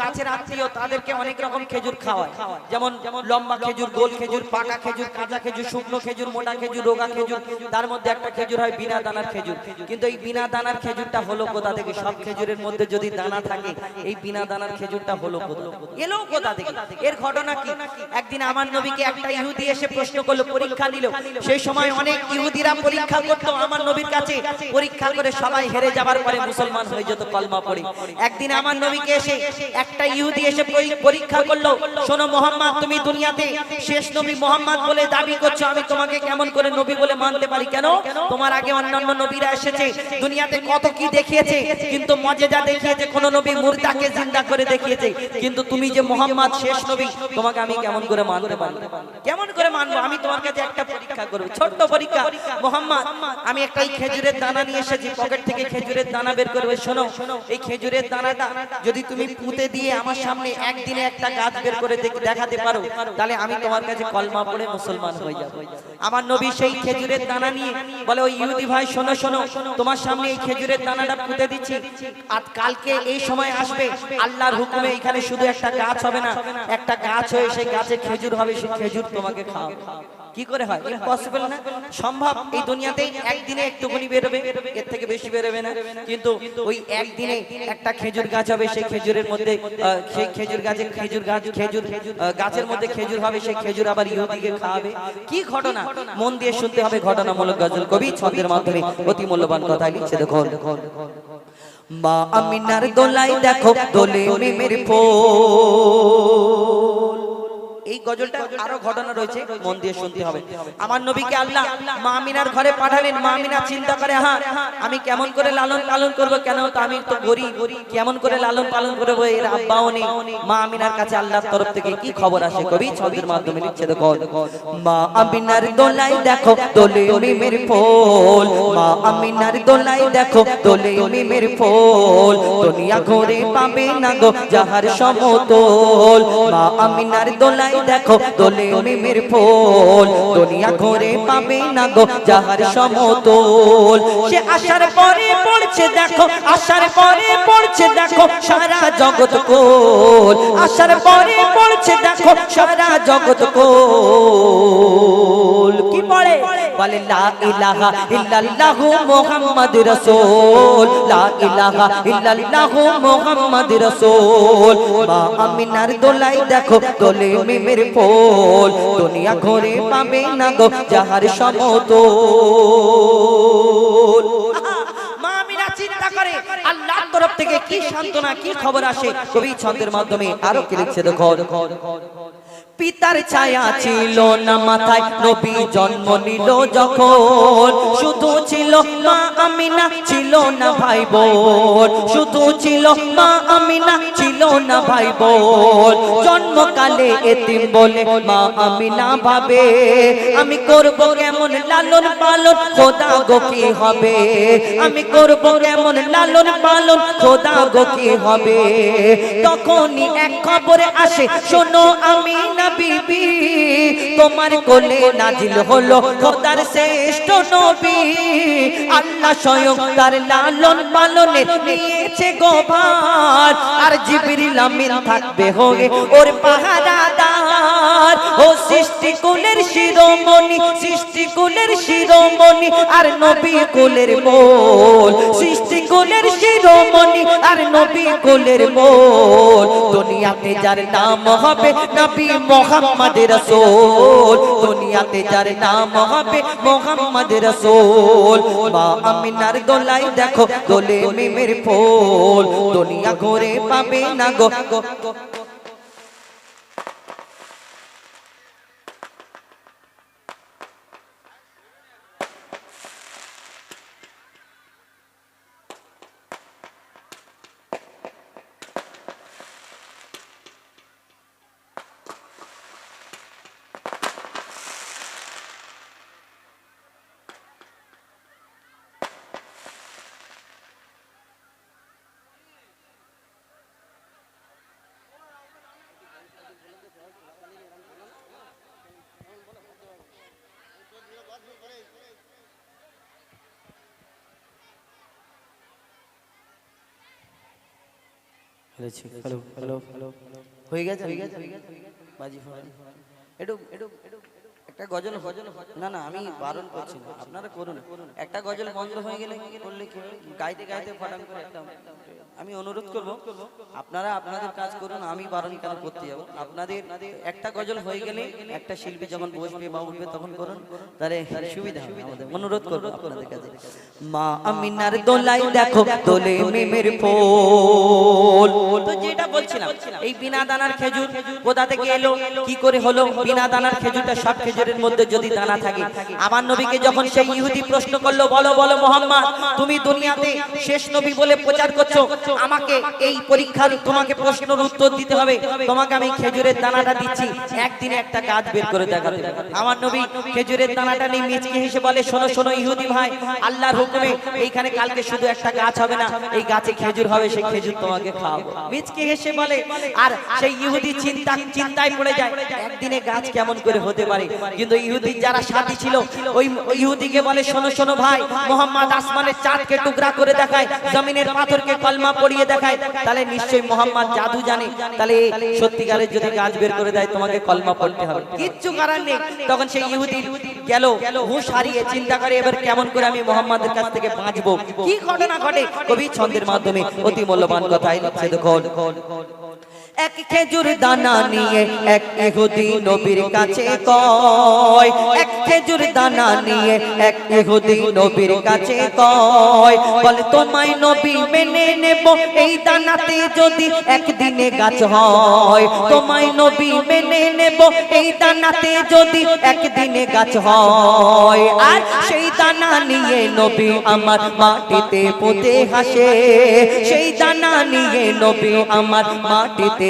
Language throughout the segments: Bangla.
কাজ কাছের আত্মীয় তাদেরকে অনেক রকম খেজুর খাওয়ায়। যেমন লম্বা খেজুর, গোল খেজুর, পাকা খেজুর, কাঁচা খেজুর, শুকনো খেজুর, মোটা খেজুর, রোগা খেজুর, তার মধ্যে একটা খেজুর হয় বিনা দানার খেজুর। কিন্তু এই বিনা দানার খেজুরটা হলো কোথা থেকে? সব খেজুরের মধ্যে যদি দানা থাকে, এই বিনা দানার খেজুরটা হলো কোথা এলো কোথা থেকে? এর ঘটনা কি? একদিন আমার নবীকে একটা ইহুদি এসে প্রশ্ন করল, পরীক্ষা নিল। সেই সময় অনেক ইহুদিরা পরীক্ষা করতো আমার নবীর কাছে। পরীক্ষা করে সবাই হেরে যাবার পরে মুসলমান হয়ে যেত কলমা পড়ে। একদিন আমার নবীকে এসে একটা ইহুদি এসে পরীক্ষা করল, শোনো মোহাম্মদ, তুমি দুনিয়াতে শেষ নবী মোহাম্মদ বলে দাবি করছ, আমি তোমাকে কেমন করে নবী বলে মানতে পারি? কেন? তোমার আগে অন্যান্য নবীরা এসেছে, দুনিয়াতে কত কি দেখিয়েছে, কিন্তু মজেদা দেখিয়েছে, কোন নবী মুর্দাকে জিন্দা করে দেখিয়েছে, কিন্তু তুমি যে মোহাম্মদ শেষ নবী, তোমাকে আমি কেমন করে মানতে পারি? কেমন করে মানবো? আমি তোমার কাছে একটা পরীক্ষা করব, ছোট্ট পরীক্ষা। মোহাম্মদ, আমি একটা খেজুরের দানা নিয়ে এসেছি, পকেট থেকে খেজুরের দানা বের করবে, শোনো, এই খেজুরের দানাটা যদি তুমি পুঁতে দিয়ে আমার সামনে একদিনে একটা গাছ বের করে দেখাতে পারো, তাহলে আমি তোমার কাছে কলমা পড়ে মুসলমান হয়ে যাব। আমার নবী সেই খেজুরের দানা নিয়ে বলে, ওই ইহুদি ভাই, শোনো শোনো, তোমার সামনে এই খেজুরের দানাটা পুঁতে দিচ্ছি। আর কালকে এই সময় আসবে, আল্লাহর হুকুমে এখানে শুধু একটা গাছ হবে না, একটা গাছ হয়ে সেই গাছে খেজুর হবে, সেই খেজুর তোমাকে খাও কি করে হয়? ইম্পসিবল না? সম্ভব? এই দুনিয়াতে একদিনে একটুখানি বেরোবে, এর থেকে বেশি বেরোবে না। কিন্তু ওই একদিনে একটা খেজুর গাছ হবে, সেই খেজুরের মধ্যে সেই খেজুর গাছে খেজুর গাছ, খেজুর গাছের মধ্যে খেজুর হবে, সেই খেজুর আবার ইহুদিকে খাওয়াবে। কি ঘটনা? মন দিয়ে শুনতে হবে ঘটনামূলক গজল কবি, ছন্দের মাধ্যমে অতি মূল্যবান কথা লিখছে। দেখো মা আমিনার দোলাই দেখো, দোলে মেমের ফুল। এই গজলটা আরও ঘটনা রয়েছে মন দিয়ে শুনতে হবে। আমার নবীকে আল্লাহ মা আমিনার ঘরে পাঠালেন মা আমিনা চিন্তা করে হ্যাঁ আমি কেমন করে লালন পালন করব কেন তো আমি তো গরিব? কেমন করে লালন পালন করব এর আব্বাও নেই মা আমিনার কাছে আল্লাহর তরফ থেকে কি খবর আসে কবি? ছবির মাধ্যমে লিখছে দেখো। মা আমিনার দোলাই দেখো দোলে মিমের ফুল। মা আমিনার দোলাই দেখো দোলে মিমের ফুল। দুনিয়া ঘুরে পাবে না গো যাহার সমতল মা আমিনার দোলাই দেখো, দোলে মিমির ফুল। দুনিয়া ঘরে পাবে না গো যাহার সমতল। সে আসার পরে পড়ছে, দেখো আসার পরে পড়ছে, দেখো, সারা জগৎ কোল। আসার পরে পড়ছে, দেখো, সারা জগৎ কোল। কি পড়ে? বলে লা ইলাহা ইল্লাল্লাহু মুহাম্মাদুর রাসূল। লা ইলাহা ইল্লাল্লাহু মুহাম্মাদুর রাসূল। মা আমিনার দোলাই দেখো, দোলে মিমের ফুল। দুনিয়া ঘরে পাবে না গো যাহার সমতল। মা আমিনা চিন্তা আল্লাহর তরফ থেকে কি সান্ত্বনা, কি খবর আসে? কবি ছন্দের মাধ্যমে আরও কি লিখছে দেখো পিতার ছায়া ছিল না মাথায়, নবী জন্ম নিল যখন। শুধু ছিল মা আমিনা, ছিল না ভাই বোন শুধু ছিল মা আমিনা, ছিল না ভাই বোন জন্মকালে এতিম বলে মা আমিনা ভাবে, আমি করব কেমন লালন পালন খোদা গো, কি হবে? আমি করব কেমন লালন পালন খোদা গো, কি হবে? তখনই এক খবরে আসে, শোনো আমি না বিবি, তোমার কোলে নাজিল হলো খোদার শ্রেষ্ঠ নবী। আল্লাহ স্বয়ং তার লালন পালনে নিয়েছে গোভার আর জিবরিল আমিন থাকবে হয়ে ওর পাহারাদার ও সৃষ্টি কুলের শিরোমণি সৃষ্টি কুলের শিরোমণি, আর নবী কুলের মোল। সৃষ্টি কুলের শিরোমণি, আর নবী কুলের মোল। দুনিয়াতে যার নাম হবে নবী মোহাম্মদ রসুল। দুনিয়াতে যার নাম হবে মোহাম্মদ রসুল। মা আমিনার দোলাই দেখো দোলে মিমের ফুল। দুনিয়া ঘুরে পাবে না গো। হ্যালো হ্যালো হ্যালো হয়ে গেছে হয়ে গেছে একটু একটু একটু। একটা গজল না না, আমি বারণ করছি না, আপনারা করুন। একটা গজল বন্ধ হয়ে গেলে করলে কি গাইতে গাইতে ফটাম করে আমি অনুরোধ করব, আপনারা আপনাদের কাজ করুন, আমি বারণ কেন করতে যাব? আপনাদের একটা গজল হয়ে গেলে একটা শিল্পী যখন বসবে বা উঠবে তখন করুন, তাহলে সুবিধা অনুরোধ করব আপনাদের কাছে। মা আমিনার দোলাই দেখো, দোলে মেমের ফুল। তো যেটা বলছিলাম, এই বিনা দানার খেজুর কোথা থেকে এলো কি করে হলো? বিনা দানার খেজুরটা সব খেজুরের মধ্যে যদি দানা থাকে। আমার নবীকে যখন সেই ইহুদি প্রশ্ন করল, বলো বলো মোহাম্মদ, তুমি দুনিয়াতে শেষ নবী বলে প্রচার করছ? আমাকে এই পরীক্ষার তোমাকে প্রশ্নের উত্তর দিতে হবে। তোমাকে আমি খেজুরের দানাটা দিচ্ছি। একদিনে একটা গাছ বের করে হবে। আমার নবী খেজুরের দানাটা নিয়ে মিচকে হেসে বলে, শোনো শোনো ইহুদি ভাই, আল্লাহর হুকুমে এইখানে কালকে শুধু একটা গাছ হবে না, এই গাছে খেজুর হবে, সেই খেজুর তোমাকে খাওয়াবো। মিচকে হেসে বলে, আর সেই ইহুদি চিন্তা, চিন্তায় পড়ে যায়। একদিনে গাছ কেমন করে হতে পারে? কিন্তু ইহুদি যারা সাথী ছিল, ওই ইহুদিকে বলে, শোনো শোনো ভাই, মোহাম্মদ আসমানের চাঁদকে টুকরা করে দেখায়, জমিনের পাথরকে কলমা পড়িয়ে দেখায়। তাহলে নিশ্চয়ই মোহাম্মদ জাদু জানে। তাহলে সত্যিকারের যদি গাছ বের করে দেয়, তোমাকে কলমা পড়তে হবে। কিচ্ছু করার নেই। তখন সেই ইহুদি গেল, হুঁশ হারিয়ে চিন্তা করে, এবার কেমন করে আমি মোহাম্মদের কাছ থেকে বাঁচবো? কি ঘটনা ঘটে? কবি ছন্দের মাধ্যমে অতি মূল্যবান কথাই লিখছে, দেখুন। এক খেজুর দানা নিয়ে এক ইহুদি নবীর কাছে কয়। এক খেজুর দানা নিয়ে এক ইহুদি নবীর কাছে কয়। বলে তোমায় নবী মেনে নেব। এই দানাতে যদি একদিনে গাছ হয় তোমায় নবী মেনে নেব। এই দানাতে যদি একদিনে গাছ হয় আর সেই দানা নিয়ে নবী আমার মাটিতে পুঁতে হাসে। সেই দানা নিয়ে নবী আমার মাটিতে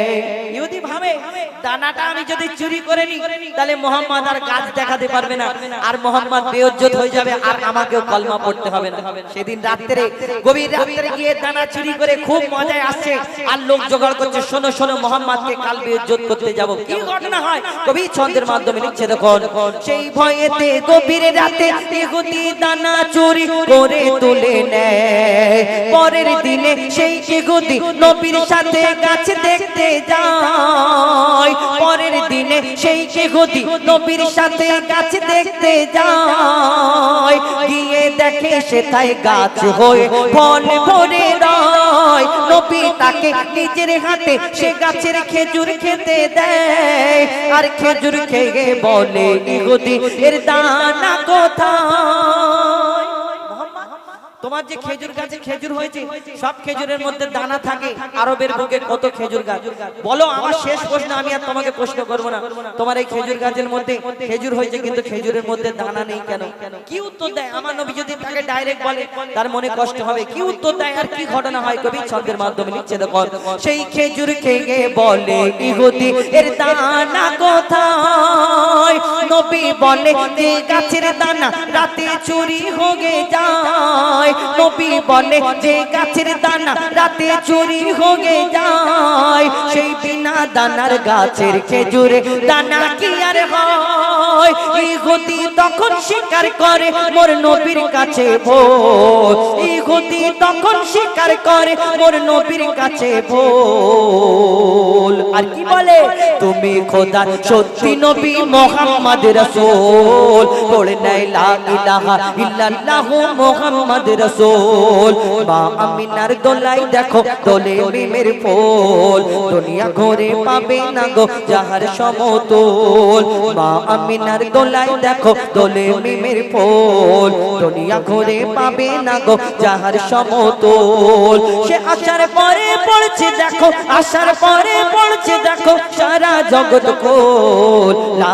দানাটা আমি যদি চুরি করে নি তাহলে মোহাম্মদ আর গাছ দেখাতে পারবে না। আর মোহাম্মদ বেউজ্জত হয়ে যাবে, আর আমাকেও কলমা পড়তে হবে না। সেদিন রাত্রে, গভীর রাত্রে গিয়ে দানা চুরি করে খুব মজায় আসছে, আর লোক জোগাড় করছে, শোনো শোনো, মোহাম্মদকে কাল বেউজ্জত করতে যাব। কি ঘটনা হয়? কবি ছন্দের মাধ্যমে লিখছে, দেখুন, সেই ভয়েতে গভীর রাতে ইহুদি দানা চুরি করে তুলে নেয়। পরের দিনে সেই ইহুদি নবীর সাথে গাছ দেখতে যায়। পরের দিনে সেই ইহুদি নবীর সাথে গাছ দেখতে যায়। গিয়ে দেখে সেথায় গাছ হয়ে ফল ভরে রয় নবী তাকে নিজের হাতে সে গাছের খেজুর খেতে দেয়। আর খেজুর খেয়ে বলে ইহুদি এর দানা কোথায়? তোমার যে খেজুর গাছে খেজুর হয়েছে সব খেজুরের মধ্যে দানা থাকে আরবের বুকে কত খেজুর গাছ? বলো আমার শেষ প্রশ্ন আমি আর তোমাকে প্রশ্ন করব না। তোমার এই খেজুর গাছের মধ্যে খেজুর হয়েছে কিন্তু খেজুরের মধ্যে দানা নেই কেন? কি উত্তর দেয়? আমার নবী যদি তাকে ডাইরেক্ট বলে তার মনে কষ্ট হবে। কি উত্তর দেয়? আর কি ঘটনা হয়? কবি ছন্দের মাধ্যমে লিখছে দেখো সেই খেজুর খেয়ে বলে ইহুদি এর দানা কোথায়? নবী বলে যে গাছের দানা রাতে চুরি হয়ে যায়। নবী বলে যে গাছের দানা রাতে চুরি হয়ে যায়। সেই বিনা দানার গাছের খেজুরে দানা কি আর হয়? তখন স্বীকার করে মোর নবীর কাছে ইহুদি তখন স্বীকার করে মোর নবীর কাছে ভোল আর কি বলে? তুমি খোদা, সত্যি নবী মোহাম্মদ রাসূল। পড়ে নাই লা ইলাহা ইল্লাল্লাহু মোহাম্মদ রাসূল। মা আমিনার দোলাই দেখো, দোলে মিমের ফুল। দুনিয়া ঘুরে পাবে না গো যাহার সমতল। মা আমিনার দোলাই দেখো, দোলে মিমের ফুল। দুনিয়া ঘুরে পাবে না গো যাহার সমতল। সে আসার পরে পড়ছে, দেখো আসার পরে পড়ছে, দেখো, সারা জগৎ কোল লা